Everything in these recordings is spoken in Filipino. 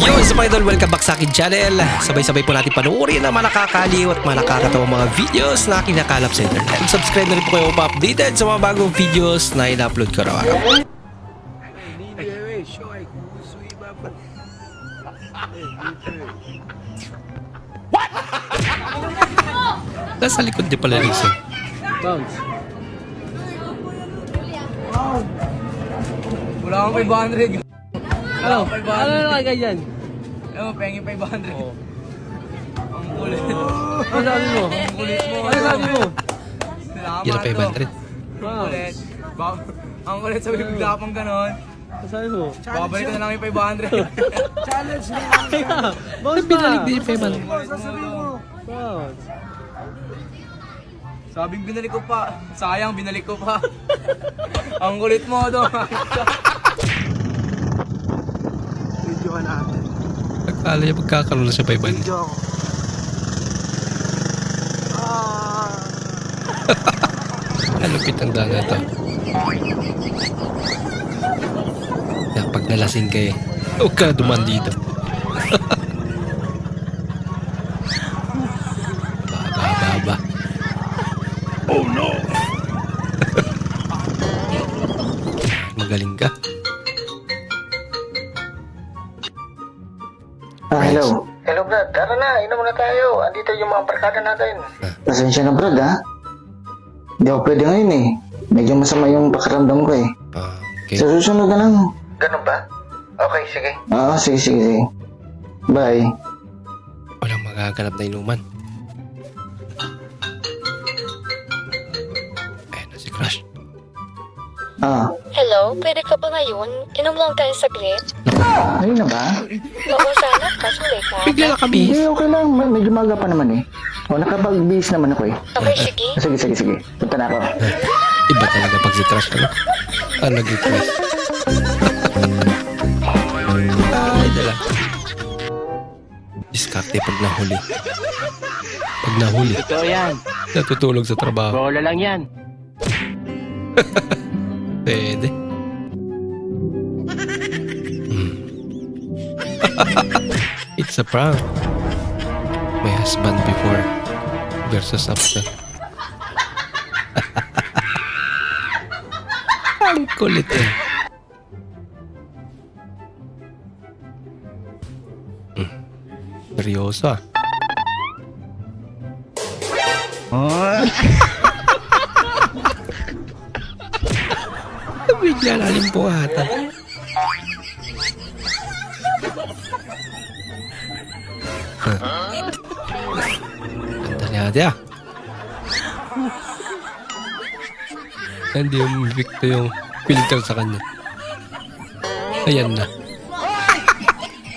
Yo, sa mga welcome back sa akin channel. Sabay-sabay po natin panuorin ang mga nakakaliw at mga nakakatawang mga videos na kinakalap sa internet. Subscribe na rin po kayo pa-updated sa mga bagong videos na ina-upload ko araw-araw. Nasa likod di pala rin siya. Bounce. Wala akong 500. Ano? Ano na kaya ganyan? Ano, pengi 500. Oo. Ang kulit. Ano sabi mo? Ang kulit mo. Ano sabi mo? Salamat Yan ang 500. Ang kulit. Ang kulit sabi bigla pang ganon. Ano sabi mo? Babalik na lang yung 500. Challenge na bounce pa. Binalik din yung 500. Bounce. Sabing binalik ko pa. Sayang, binalik ko pa. ang kulit mo do. Video ka natin. Akala niya magkakaroon na siya 500. Video ako. Ah. Malupit ang danga ito. Kaya pag nalasing ka eh, huwag ka na duman dito. Brad, tara na, inom na tayo. Andito yung mga barkada natin. Pasensya na, Brad, ha? Hindi ako pwede ngayon, eh. Medyo masama yung pakiramdam ko, eh. Ah, okay. Sa susunod na lang. Ganun ba? Okay, sige. Oo, sige, sige, sige. Bye. Walang magaganap na inuman. Ayan na si Crush. Ah, Hello, pwede ka ba ngayon? Inom lang tayo saglit. Ayun na ba? Kaso late na. Bigla na kami. Eh, okay lang. Med- Medyo maga pa naman, eh. O, nakapag-bihis naman ako, eh. Okay, sige. Sige, sige, sige. Punta na ako. Iba talaga pag si Crush ano? Ah, nag-request. Ay, dala. Diskarte pag nahuli. Pag nahuli, Ito yan. natutulog sa trabaho. Bola lang yan. Pwede. It's a prank. My husband before versus after. Ang kulit eh. Hmm. Seryoso ah. Bigla lalim po ata. Ah. Hindi yung Victo yung filter sa kanya. Ayan na.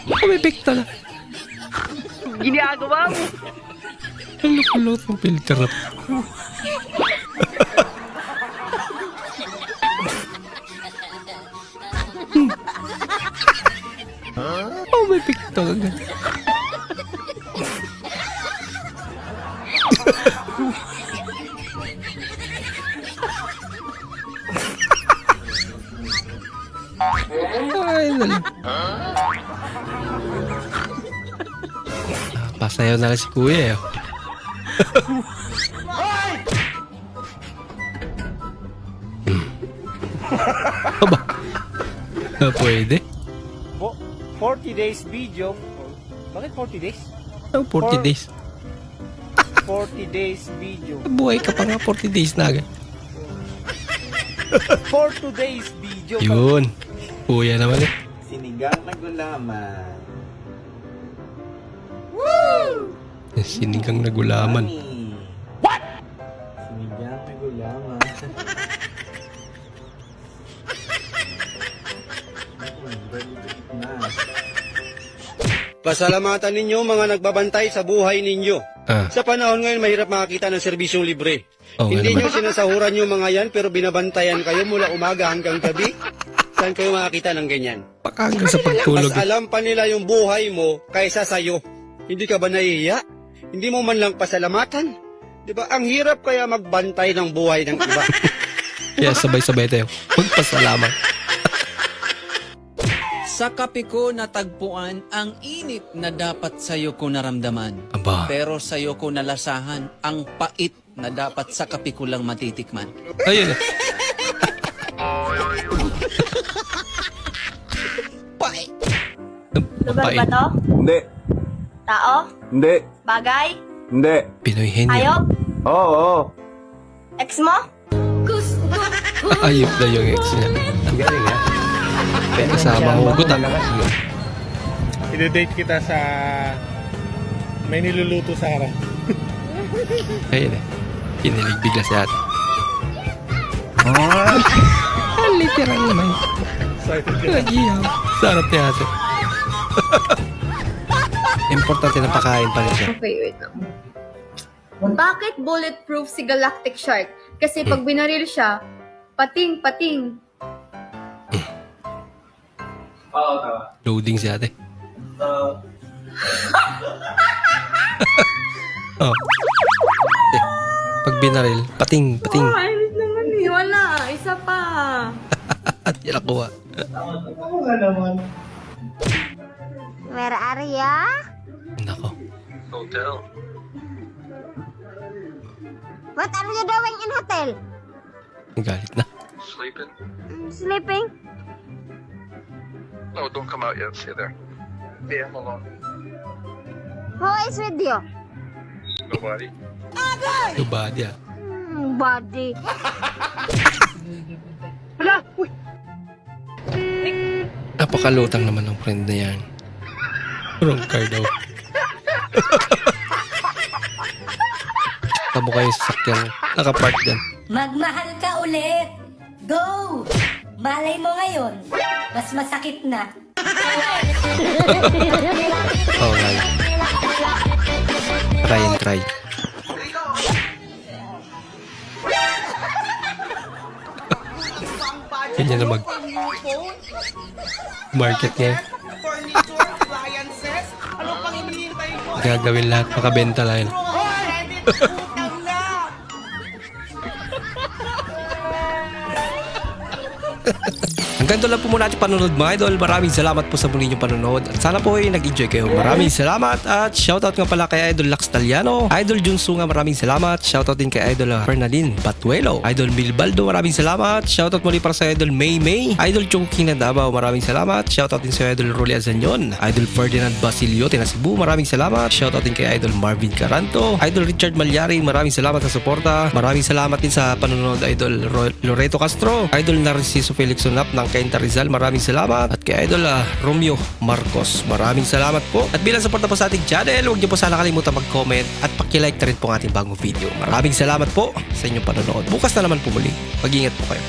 Umipikto na. Ginagawa mo. Ang lukulot ng filter na to. Oh, Ay, nala. Ah, Pasayaw na lang si kuya eh. Aba. Na pwede. Bo- 40 days video. Bakit 40 days? Ang 40 days. 40 days video. Buhay ka pa nga 40 days na agad. 42 days video. Yun. Kuya naman eh. Sinigang na gulaman. Sinigang na gulaman. What? Sinigang na gulaman. Pasalamatan ninyo mga nagbabantay sa buhay ninyo. Ah, Sa panahon ngayon, mahirap makakita ng serbisyong libre. Oo nga Hindi naman. nyo sinasahuran yung mga yan, pero binabantayan kayo mula umaga hanggang gabi. Saan kayo makakita ng ganyan? baka hanggang sa pagtulog. Mas alam pa nila yung buhay mo kaysa sa'yo. Hindi ka ba nahihiya? Hindi mo man lang pasalamatan? Di ba? Ang hirap kaya magbantay ng buhay ng iba. Kaya sabay-sabay tayo. Magpasalamat. Sa kape ko natagpuan ang init na dapat sa'yo ko naramdaman. Aba. Pero sa'yo ko nalasahan ang pait na dapat sa kape ko lang matitikman. Ayun. Lugar Mapait. ba to? Hindi. Tao? Hindi. Bagay? Hindi. Pinoy henyo. Hayop? Oo, oo. Ex mo? Ayop na yung ex niya. Galing ha. Kasama hugot ah. Ide-date kita sa... May niluluto sa harap. Ayun eh. Kinilig bigla si ate. Ah, literal naman. Excited ka. Nagiyaw. Sarap ni ate. Importante na pakain pa rin siya. Okay, wait lang. Bakit bulletproof si Galactic Shark? Kasi pag binaril siya, pating, pating. Loading si ate. oh. Eh, pag binaril, pating, pating. Oh, ayos naman eh. Wala, isa pa. At yan nakuha. Where are ya? Nako. What are you doing in hotel? Galit na. Sleeping? No, don't come out yet. Stay there. Yeah, I'm alone. Who is with you? Nobody. Yung body ah. Hmm, body. Napakalutang naman ng friend na yan. Wrong car daw. Tamo kayo sa sasakyan. Nakapark dyan. Magmahal ka ulit. Go! Malay mo ngayon, mas masakit na. Oo nga. Try and try. Ganyan na mag... Market niya. Gagawin lahat, makabenta lang Hanggang doon lang po muna ating panonood mga idol. Maraming salamat po sa muli niyong panonood. At sana po ay nag-enjoy kayo. Maraming salamat. At shoutout nga pala kay Idol Lax Taliano. Idol Junsu nga maraming salamat. Shoutout din kay Idol ah, Fernalin Batuelo. Idol Milbaldo maraming salamat. Shoutout muli para sa Idol May May. Idol Chungking na Davao maraming salamat. Shoutout din sa Idol Rolly Azanyon. Idol Ferdinand Basilio na Cebu maraming salamat. Shoutout din kay Idol Marvin Caranto. Idol Richard Malyari maraming salamat sa suporta. Maraming salamat din sa panonood Idol Loreto Castro. Idol Narciso Felix Sunap ng Kainta Rizal maraming salamat. At kay Idol ah, Romeo Marcos maraming salamat po. At bilang suporta po sa ating channel, huwag niyo po sana kalimutan mag-comment at pakilike na rin po ang ating bagong video. Maraming salamat po sa inyong panonood. Bukas na naman po muli. Mag-ingat po kayo.